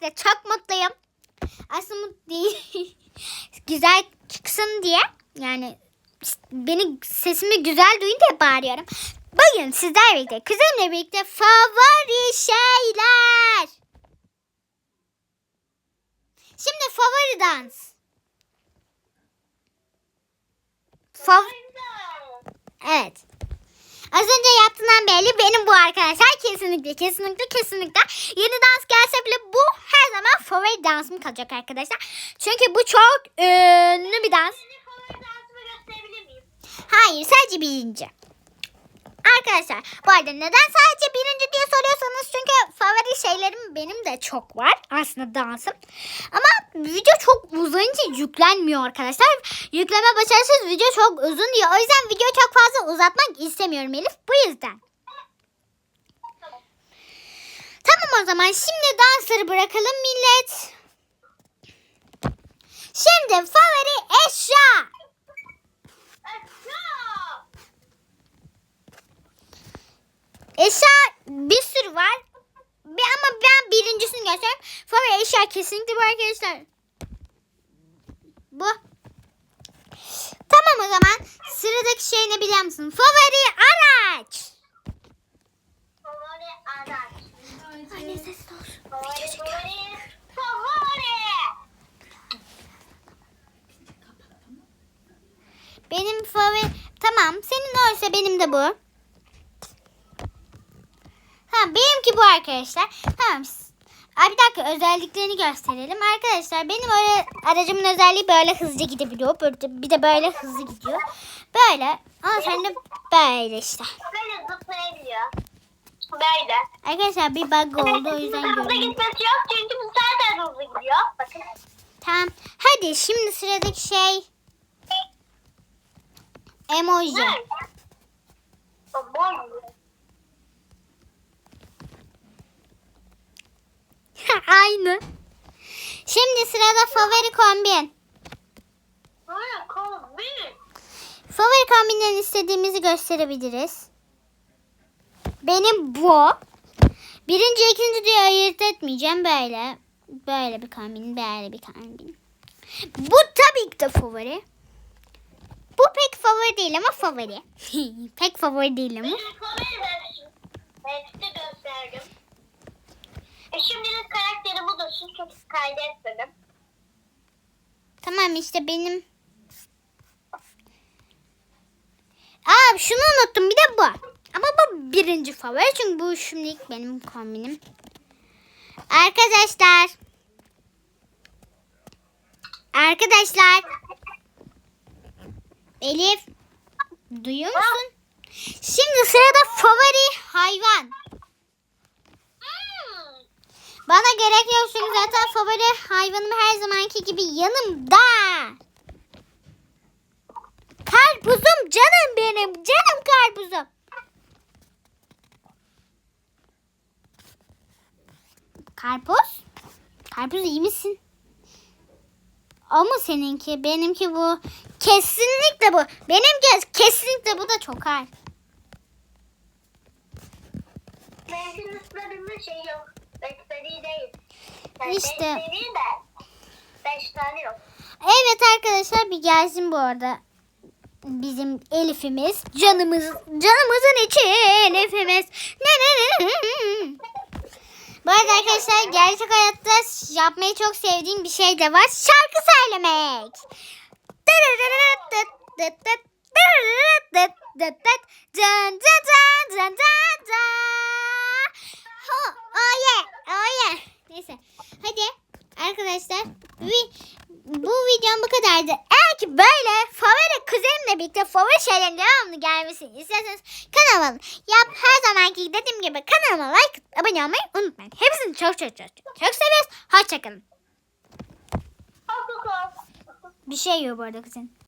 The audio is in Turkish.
birlikte çok mutluyum. Aslında mutlu değil. güzel çıksın diye. Yani beni sesimi güzel duyun diye bağırıyorum. Bugün sizlerle birlikte, kuzenimle birlikte favori şeyler. Şimdi favori dans. Fav evet. Az önce yaptığından belli benim bu arkadaşlar. Kesinlikle kesinlikle kesinlikle. Yeni dans gelse bile bu her zaman favori dansım kalacak arkadaşlar. Çünkü bu çok ünlü bir dans. Hayır sadece birinci. Arkadaşlar bu arada neden sadece birinci diye soruyorsanız çünkü favori şeylerim benim de çok var aslında dansım. Ama video çok uzayınca yüklenmiyor arkadaşlar. Yükleme başarısız video çok uzun diyor. O yüzden videoyu çok fazla uzatmak istemiyorum Elif. Bu yüzden. Tamam o zaman şimdi dansları bırakalım millet. Şimdi favori eşya. Eşya! Bir sürü var. Bir, ama ben birincisini göstereyim. Favori eşya kesinlikle bu arkadaşlar. Bu. Tamam o zaman sıradaki şey ne biliyor musun? Favori araç. Favori araç. Anne sesli olsun. Favori, favori, favori. Benim favori... Tamam senin oysa benim de bu. Ha benimki bu arkadaşlar. Tamam. Ay bir dakika özelliklerini gösterelim. Arkadaşlar benim öyle aracımın özelliği böyle hızlı gidebiliyor. Böyle- Bir de böyle hızlı gidiyor. Böyle. Ama sen de böyle işte. Böyle zıplayabiliyor. Böyle. Arkadaşlar bir bug oldu o yüzden Hızlı gitmesi yok çünkü bu zaten hızlı gidiyor. Bakın. Tamam. Hadi şimdi sıradaki şey emoji. Ne? Bomba. Aynı. Şimdi sırada favori kombin. Böyle kombi. Favori kombinlerini istediğimizi gösterebiliriz. Benim bu. Birinci, ikinci diye ayırt etmeyeceğim. Böyle. Böyle bir kombin, böyle bir kombin. Bu tabii ki de favori. Bu pek favori değil ama favori. pek favori değil ama. Benim favori gösterdim. E şimdilik karakteri bu da şu çok kaydetmedim. Tamam işte benim. Aa şunu unuttum bir de bu. Ama bu birinci favori çünkü bu şimdilik benim kombinim. Arkadaşlar. Arkadaşlar. Elif. Duyuyor musun? Şimdi sırada favori hayvan. Bana gerek yok çünkü zaten favori hayvanım her zamanki gibi yanımda. Karpuzum canım benim. Canım karpuzum. Karpuz? Karpuz iyi misin? Mu seninki? Benimki bu. Kesinlikle bu. Benimki kesinlikle bu da çok ağır. Benimkinin ıslarında şey yok. Beşleri değil. Yani İşte. Beşleri de. Beş tane yok. Evet arkadaşlar bir gelsin bu arada. Bizim Elif'imiz. Canımız, canımızın içi Elif'imiz. Ne, ne, ne. Bu arada arkadaşlar gerçek hayatta yapmayı çok sevdiğim bir şey de var. Şarkı söylemek. Oh yeah, oh yeah. Neyse. Hadi arkadaşlar bu videom bu kadardı. Ki böyle favori kuzenimle birlikte favori şeylerin devamlı gelmesini isterseniz kanalıma yap her zamanki dediğim gibi kanalıma like abone olmayı unutmayın. Hepsini çok çok çok çok, çok seviyoruz. Hoşçakalın. Bir şey yok bu arada kuzen.